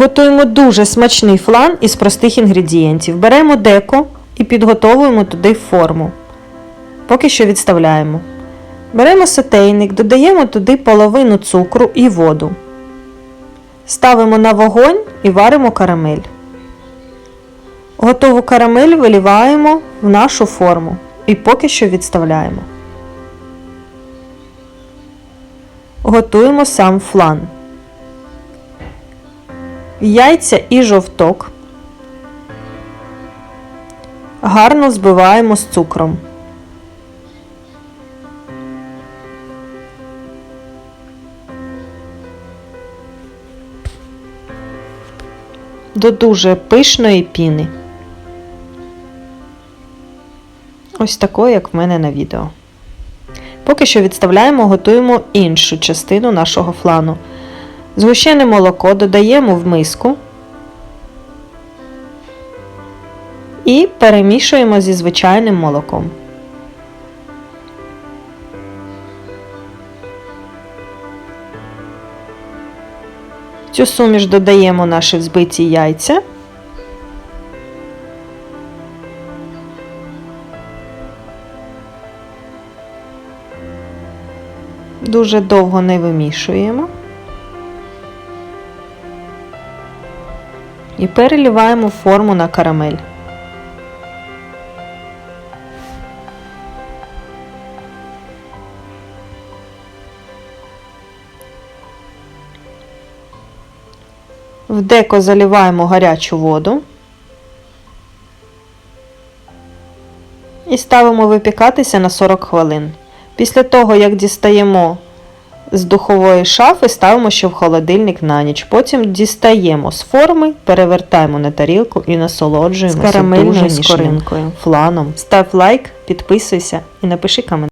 Готуємо дуже смачний флан із простих інгредієнтів. Беремо деко і підготовуємо туди форму. Поки що відставляємо. Беремо сотейник, додаємо туди половину цукру і воду. Ставимо на вогонь і варимо карамель. Готову карамель виліваємо в нашу форму і поки що відставляємо. Готуємо сам флан. Яйця і жовток. Гарно збиваємо з цукром. До дуже пишної піни. Ось такої, як в мене на відео. Поки що відставляємо, готуємо іншу частину нашого флану. Згущене молоко додаємо в миску і перемішуємо зі звичайним молоком. Цю суміш додаємо наші взбиті яйця. Дуже довго не вимішуємо. І переливаємо форму на карамель. В деко заливаємо гарячу воду і ставимо випікатися на 40 хвилин. Після того, як дістаємо з духової шафи, ставимо ще в холодильник на ніч. Потім дістаємо з форми, перевертаємо на тарілку і насолоджуємося З карамельною дуже ніжним скоринкою. фланом. Став лайк, підписуйся і напиши коментар.